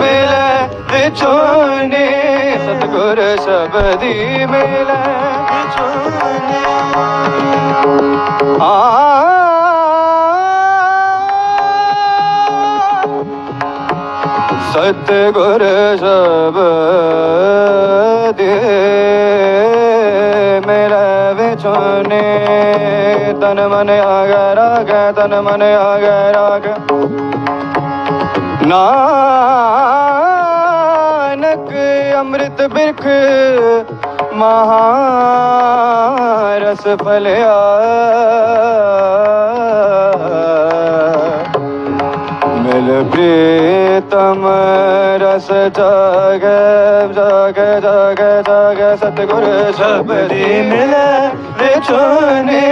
मिले छोने, सतगुर शबदी मिले। छोने आ, सतगुर शबदी छोने। तन मन आगे राग तन मन आगे राग नानक अमृत बिरख, महारस फलिया मिल प्रीतम रस जग, जाग, जग जग, सतगुरु शबरी मिल। विचोने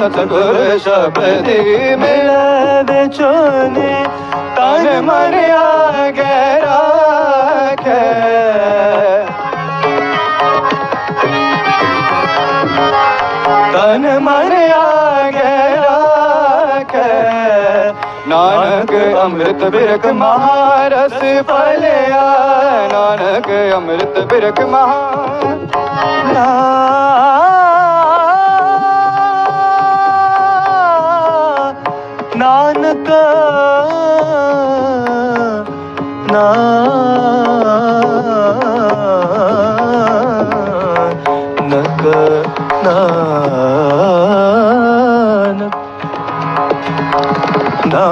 सतगुरु शबरी मिल। विचोने ਮਨ ਮਰਿਆ ਗਹਿਰਾ ਕੇ ਤਨ ਮਰਿਆ ਗਹਿਰਾ ਕੇ ਨਾਨਕ ਅੰਮ੍ਰਿਤ ਬਿਰਖ ਮਹਾਰਸ ਫਲਿਆ। ਨਾਨਕ ਅੰਮ੍ਰਿਤ ਬਿਰਖ ਮਹਾ ਨਾਨਕ ਨਾਨਕ ਨਾਨਕ ਨਾ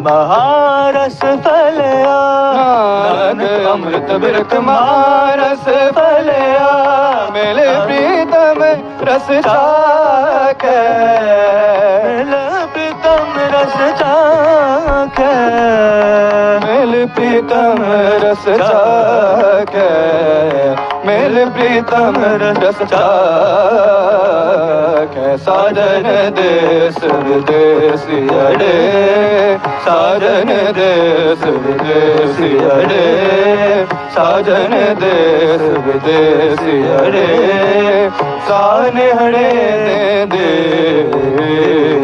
ਮਹਾਰਸ ਫਲਿਆ ਨਾਨਕ ਅੰਮ੍ਰਿਤ ਬਿਰਖ ਮਹਾਰਸ ਫਲਿਆ ਮਿਲੇ ਪ੍ਰੀਤਮ ਰਸ के पीतम रस जाके मिल प्रीतम रस जाके मिल प्रीतम रस जाके साधन देश विदेश अड़े। साधन देश विदेश अड़े। ਸਾਜਨ ਦੇਸ ਵਿਦੇਸ ਹਰੇ ਸਾਨ ਹੜੇ ਦੇ ਦੇ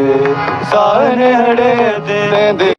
ਸਾਨ ਹੜੇ ਦੇ ਦੇ।